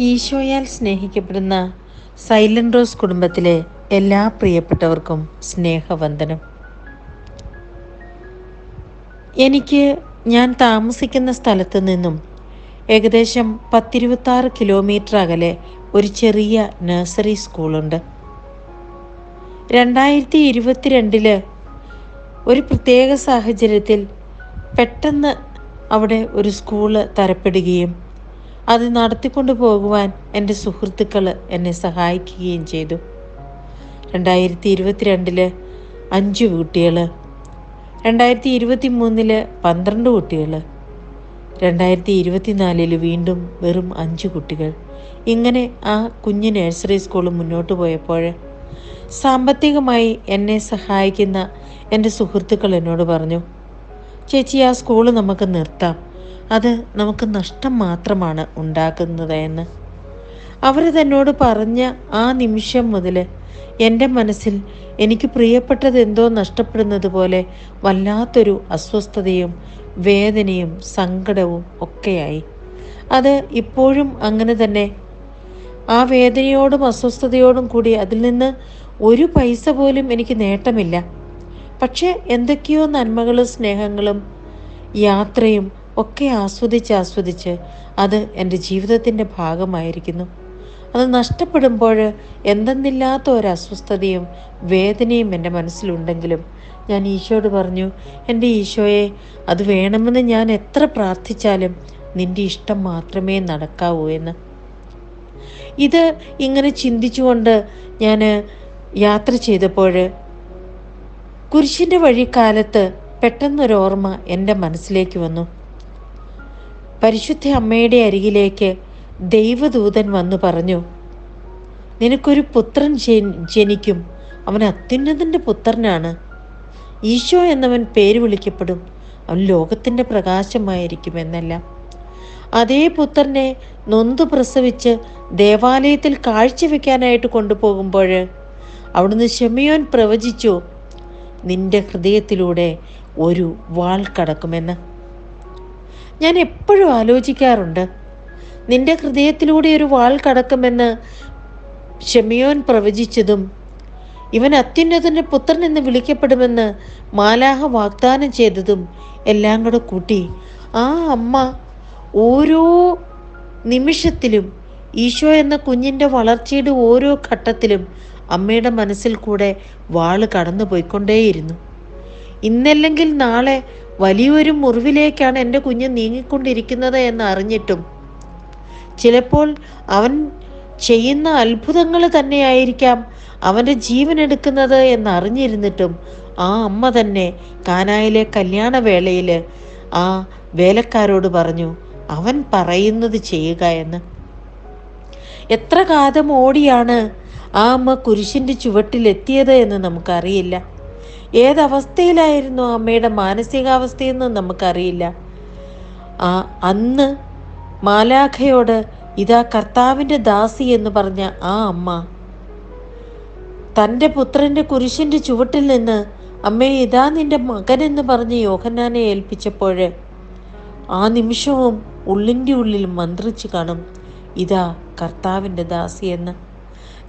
ഈശോയാൽ സ്നേഹിക്കപ്പെടുന്ന silent rose കുടുംബത്തിലെ എല്ലാ പ്രിയപ്പെട്ടവർക്കും സ്നേഹവന്ദനം. എനിക്ക് ഞാൻ താമസിക്കുന്ന സ്ഥലത്ത് നിന്നും ഏകദേശം പത്തിരുപത്താറ് കിലോമീറ്റർ അകലെ ഒരു ചെറിയ നഴ്സറി സ്കൂളുണ്ട്. രണ്ടായിരത്തി ഇരുപത്തിരണ്ടിൽ ഒരു പ്രത്യേക സാഹചര്യത്തിൽ പെട്ടെന്ന് അവിടെ ഒരു സ്കൂൾ തരപ്പെടുകയും അത് നടത്തിക്കൊണ്ടു പോകുവാൻ എന്റെ സുഹൃത്തുക്കൾ എന്നെ സഹായിക്കുകയും ചെയ്തു. രണ്ടായിരത്തി ഇരുപത്തിരണ്ടിൽ അഞ്ച് കുട്ടികൾ രണ്ടായിരത്തി ഇരുപത്തി മൂന്നിൽ പന്ത്രണ്ട് കുട്ടികൾ രണ്ടായിരത്തി ഇരുപത്തിനാലിൽ വീണ്ടും വെറും അഞ്ച് കുട്ടികൾ. ഇങ്ങനെ ആ കുഞ്ഞു നഴ്സറി സ്കൂൾ മുന്നോട്ട് പോയപ്പോൾ സാമ്പത്തികമായി എന്നെ സഹായിക്കുന്ന എന്റെ സുഹൃത്തുക്കൾ എന്നോട് പറഞ്ഞു ചേച്ചി ആ സ്കൂൾ നമുക്ക് നിർത്താം. അത് നമുക്ക് നഷ്ടം മാത്രമാണ് ഉണ്ടാക്കുന്നത് എന്ന്. അവർ തന്നോട് പറഞ്ഞ ആ നിമിഷം മുതൽ എന്റെ മനസ്സിൽ എനിക്ക് പ്രിയപ്പെട്ടത് എന്തോ നഷ്ടപ്പെടുന്നത് പോലെ വല്ലാത്തൊരു അസ്വസ്ഥതയും വേദനയും സങ്കടവും ഒക്കെയായി. അത് ഇപ്പോഴും അങ്ങനെ തന്നെ. ആ വേദനയോടും അസ്വസ്ഥതയോടും കൂടി അതിൽ നിന്ന് ഒരു പൈസ പോലും എനിക്ക് നേട്ടമില്ല. പക്ഷേ എന്തൊക്കെയോ നന്മകളും സ്നേഹങ്ങളും യാത്രയും ഒക്കെ ആസ്വദിച്ച് ആസ്വദിച്ച് അത് എന്റെ ജീവിതത്തിന്റെ ഭാഗമായിരിക്കുന്നു. അത് നഷ്ടപ്പെടുമ്പോൾ എന്തെന്നില്ലാത്ത ഒരു അസ്വസ്ഥതയും വേദനയും എന്റെ മനസ്സിലുണ്ടെങ്കിലും ഞാൻ ഈശോയോട് പറഞ്ഞു എന്റെ ഈശോയെ അത് വേണമെന്ന് ഞാൻ എത്ര പ്രാർത്ഥിച്ചാലും നിന്റെ ഇഷ്ടം മാത്രമേ നടക്കാവൂ എന്ന്. ഇത് ഇങ്ങനെ ചിന്തിച്ചുകൊണ്ട് ഞാൻ യാത്ര ചെയ്തപ്പോൾ കുരിശിന്റെ വഴിക്കാലത്ത് പെട്ടെന്നൊരു ഓർമ്മ എന്റെ മനസ്സിലേക്ക് വന്നു. പരിശുദ്ധ അമ്മയുടെ അരികിലേക്ക് ദൈവദൂതൻ വന്നു പറഞ്ഞു നിനക്കൊരു പുത്രൻ ജനിക്കും. അവൻ അത്യുന്നതന്റെ പുത്രനാണ്. ഈശോ എന്നവൻ പേര് വിളിക്കപ്പെടും. അവൻ ലോകത്തിന്റെ പ്രകാശമായിരിക്കും എന്നല്ല അതേ പുത്രനെ നൊന്തു പ്രസവിച്ച് ദേവാലയത്തിൽ കാഴ്ചവെക്കാനായിട്ട് കൊണ്ടുപോകുമ്പോൾ അവിടുന്ന് ഷെമിയോൻ പ്രവചിച്ചു നിന്റെ ഹൃദയത്തിലൂടെ ഒരു വാൾ കടക്കുമെന്ന്. ഞാൻ എപ്പോഴും ആലോചിക്കാറുണ്ട്. നിന്റെ ഹൃദയത്തിലൂടെ ഒരു വാൾ കടക്കുമെന്ന് ഷെമിയോൻ പ്രവചിച്ചതും ഇവൻ അത്യുന്നതന്റെ പുത്രൻ എന്ന് വിളിക്കപ്പെടുമെന്ന് മാലാഹ വാഗ്ദാനം ചെയ്തതും എല്ലാം കൂടെ കൂട്ടി ആ അമ്മ ഓരോ നിമിഷത്തിലും ഈശോ എന്ന കുഞ്ഞിന്റെ വളർച്ചയുടെ ഓരോ ഘട്ടത്തിലും അമ്മയുടെ മനസ്സിൽ കൂടെ വാൾ കടന്നു പോയിക്കൊണ്ടേയിരുന്നു ഇന്നല്ലെങ്കിൽ നാളെ വലിയൊരു മുറിവിലേക്കാണ് എന്റെ കുഞ്ഞ് നീങ്ങിക്കൊണ്ടിരിക്കുന്നത് എന്ന് അറിഞ്ഞിട്ടും. ചിലപ്പോൾ അവൻ ചെയ്യുന്ന അത്ഭുതങ്ങൾ തന്നെയായിരിക്കാം അവന്റെ ജീവൻ എടുക്കുന്നത് എന്നറിഞ്ഞിരുന്നിട്ടും ആ അമ്മ തന്നെ കാനായിലെ കല്യാണവേളയിൽ ആ വേലക്കാരോട് പറഞ്ഞു അവൻ പറയുന്നത് ചെയ്യുക എന്ന്. എത്ര കാതം ഓടിയാണ് ആ അമ്മ കുരിശിന്റെ ചുവട്ടിലെത്തിയത് എന്ന് നമുക്കറിയില്ല. ഏതവസ്ഥയിലായിരുന്നു അമ്മയുടെ മാനസികാവസ്ഥയെന്ന് നമുക്കറിയില്ല. ആ അന്ന് മാലാഖയോട് ഇതാ കർത്താവിന്റെ ദാസി എന്ന് പറഞ്ഞ ആ അമ്മ തന്റെ പുത്രന്റെ കുരിശിന്റെ ചുവട്ടിൽ നിന്ന് അമ്മയെ ഇതാ നിന്റെ മകനെന്ന് പറഞ്ഞ് യോഹന്നാനെ ഏൽപ്പിച്ചപ്പോൾ ആ നിമിഷവും ഉള്ളിന്റെ ഉള്ളിൽ മന്ത്രിച്ചു കാണും ഇതാ കർത്താവിന്റെ ദാസി എന്ന്.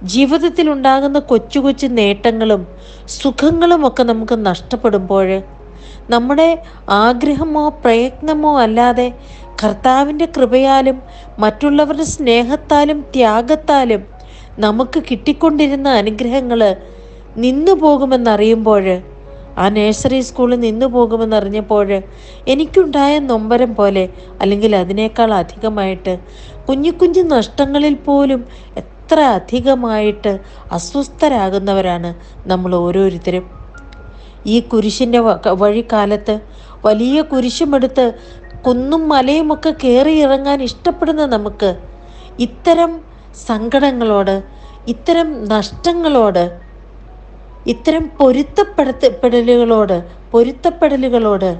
ജീവിതത്തിൽ ഉണ്ടാകുന്ന കൊച്ചു കൊച്ചു നേട്ടങ്ങളും സുഖങ്ങളും ഒക്കെ നമുക്ക് നഷ്ടപ്പെടുമ്പോൾ നമ്മുടെ ആഗ്രഹമോ പ്രയത്നമോ അല്ലാതെ കർത്താവിന്റെ കൃപയാലും മറ്റുള്ളവരുടെ സ്നേഹത്താലും ത്യാഗത്താലും നമുക്ക് കിട്ടിക്കൊണ്ടിരുന്ന അനുഗ്രഹങ്ങൾ നിന്നു പോകുമെന്നറിയുമ്പോൾ ആ നേഴ്സറി സ്കൂളിൽ നിന്നു പോകുമെന്നറിഞ്ഞപ്പോൾ എനിക്കുണ്ടായ നൊമ്പരം പോലെ അല്ലെങ്കിൽ അതിനേക്കാൾ അധികമായിട്ട് കുഞ്ഞു കുഞ്ഞു നഷ്ടങ്ങളിൽ പോലും എത്ര അധികമായിട്ട് അസ്വസ്ഥരാകുന്നവരാണ് നമ്മൾ ഓരോരുത്തരും. ഈ കുരിശിന്റെ വഴിക്കാലത്ത് വലിയ കുരിശുമെടുത്ത് കുന്നും മലയുമൊക്കെ കയറി ഇറങ്ങാൻ ഇഷ്ടപ്പെടുന്ന നമുക്ക് ഇത്തരം സങ്കടങ്ങളോട് ഇത്തരം നഷ്ടങ്ങളോട് ഇത്തരം പൊരുത്തപ്പെടുത്തപ്പെടലുകളോട് പൊരുത്തപ്പെടലുകളോട്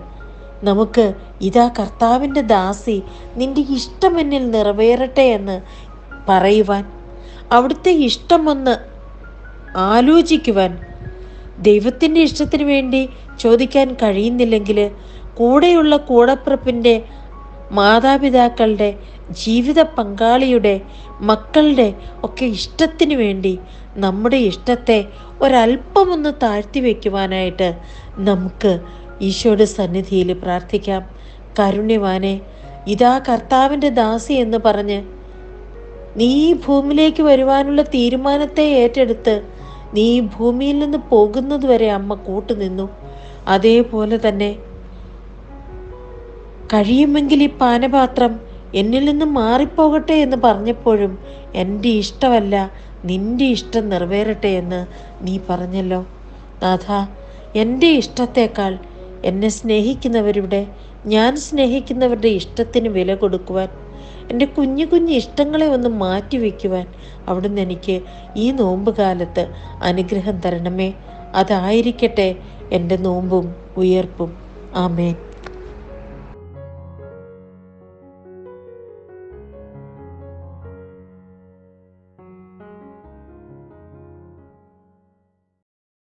നമുക്ക് ഇതാ കർത്താവിന്റെ ദാസി നിന്റെ ഇഷ്ടമെന്നിൽ നിറവേറട്ടെ എന്ന് പറയുവാൻ അവിടുത്തെ ഇഷ്ടമൊന്ന് ആലോചിക്കുവാൻ ദൈവത്തിന്റെ ഇഷ്ടത്തിന് വേണ്ടി ചോദിക്കാൻ കഴിയുന്നില്ലെങ്കിൽ കൂടെയുള്ള കൂടപ്പിറപ്പിന്റെ മാതാപിതാക്കളുടെ ജീവിത പങ്കാളിയുടെ മക്കളുടെ ഒക്കെ ഇഷ്ടത്തിന് വേണ്ടി നമ്മുടെ ഇഷ്ടത്തെ ഒരല്പമൊന്ന് താഴ്ത്തി വയ്ക്കുവാനായിട്ട് നമുക്ക് ഈശോയുടെ സന്നിധിയിൽ പ്രാർത്ഥിക്കാം. കാരുണ്യവാനെ ഇതാ കർത്താവിന്റെ ദാസി എന്ന് പറഞ്ഞ് നീ ഈ ഭൂമിയിലേക്ക് വരുവാനുള്ള തീരുമാനത്തെ ഏറ്റെടുത്ത് നീ ഭൂമിയിൽ നിന്ന് പോകുന്നതുവരെ അമ്മ കൂട്ടുനിന്നു. അതേപോലെ തന്നെ കഴിയുമെങ്കിൽ ഈ പാനപാത്രം എന്നിൽ നിന്ന് മാറിപ്പോകട്ടെ എന്ന് പറഞ്ഞപ്പോഴും എന്റെ ഇഷ്ടമല്ല നിന്റെ ഇഷ്ടം നിറവേറട്ടെ എന്ന് നീ പറഞ്ഞല്ലോ. നാഥ എന്റെ ഇഷ്ടത്തേക്കാൾ എന്നെ സ്നേഹിക്കുന്നവരുടെ ഞാൻ സ്നേഹിക്കുന്നവരുടെ ഇഷ്ടത്തിന് വില കൊടുക്കുവാൻ എന്റെ കുഞ്ഞു കുഞ്ഞു ഇഷ്ടങ്ങളെ ഒന്ന് മാറ്റി വയ്ക്കുവാൻ അവിടുന്ന് എനിക്ക് ഈ നോമ്പ് കാലത്ത് അനുഗ്രഹം തരണമേ. അതായിരിക്കട്ടെ എന്റെ നോമ്പും ഉയർപ്പും. ആമേൻ.